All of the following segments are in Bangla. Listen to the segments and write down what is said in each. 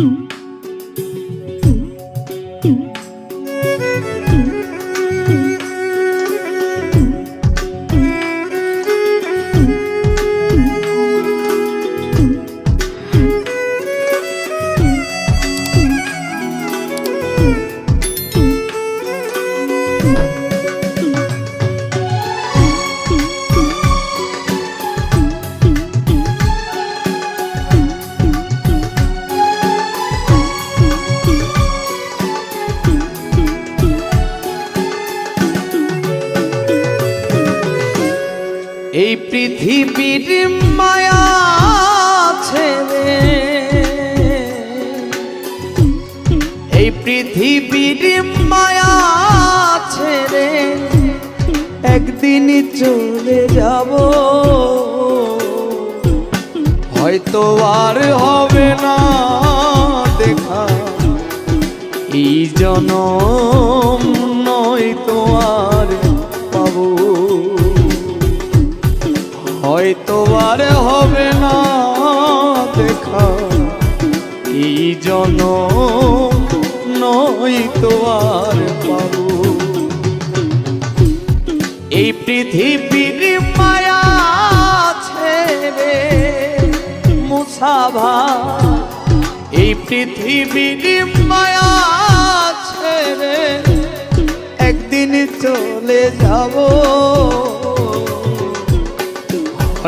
Mm-hmm. এই পৃথিবীর মায়া ছেড়ে। এই পৃথিবীর মায়া ছেড়ে একদিন চলে যাব। হয়তো আর হবে না দেখা। এই জনম নয় তো আর পাবো। হয়তো আর হবে না দেখা। এই জন নয় তো আর পাবো। এই পৃথিবীর মায়া ছেড়ে মুসাভা এই পৃথিবীর মায়া ছেড়ে একদিন চলে যাব।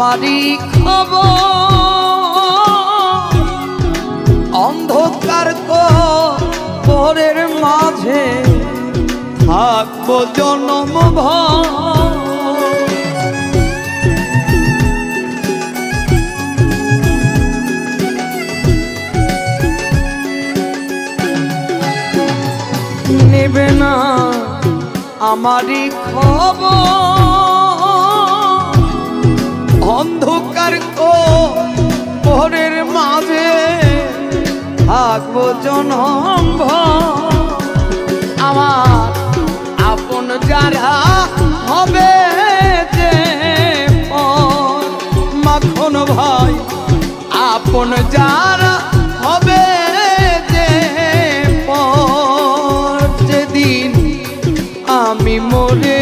আমারই খবর। অন্ধকার পরের মাঝে থাকব জনম নেবে না আমারই খবর। অন্ধকার ভোরের মাঝে জনম ভর। আমার আপন যারা হবে যে। মাখন ভাই, আপন যারা হবে যে যেদিন আমি মরে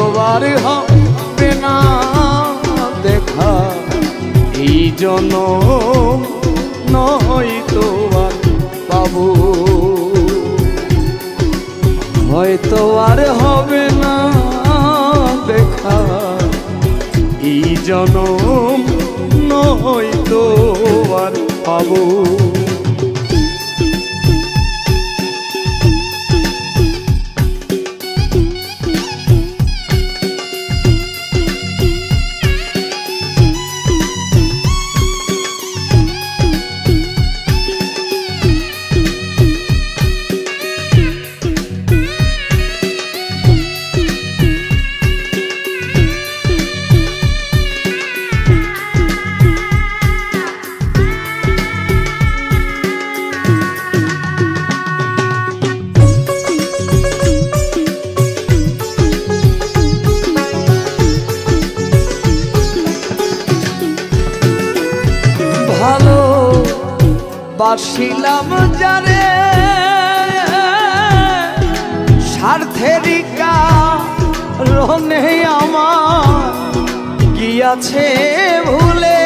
আর হবে না দেখা। এই জন্য নয়তো আর পাবো। হয়তো আর হবে না দেখা। এই জনম নয়তো আর পাবো। বাসিলাম জানে স্বার্থেরিকা রনে আমার গিয়াছে ভুলে।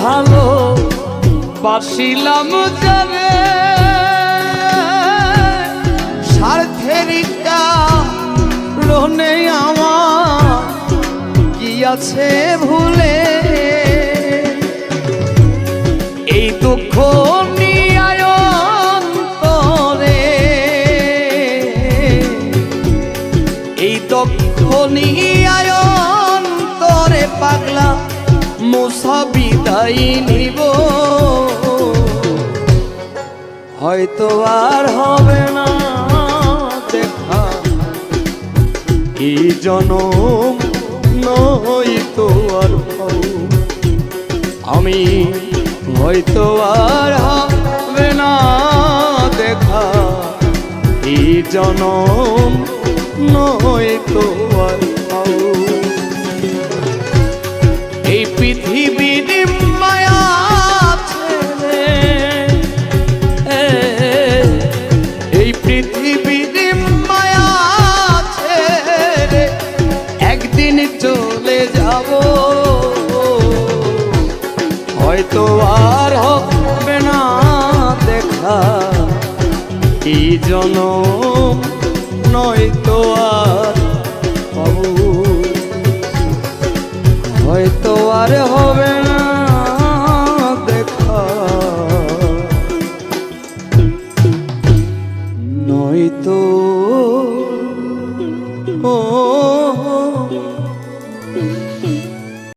ভালো বাসিলাম জানে কি আছে ভুলে। এই দুঃখ নিয়ায়ন্তরে এই দুঃখ নিয়ায়ন্তরে পাগলা মুসা বিদায় নিব। হয়তো আর হবে না দেখা। এই জনম নয়তো আর পাবো। আমি হয়তো আর হবে না দেখা এই জনম নয়তো আর দিন চলে যাব। হয়তো আর হবে না দেখা। কি জন নয়তো আর হব। হয়তো আর হবে না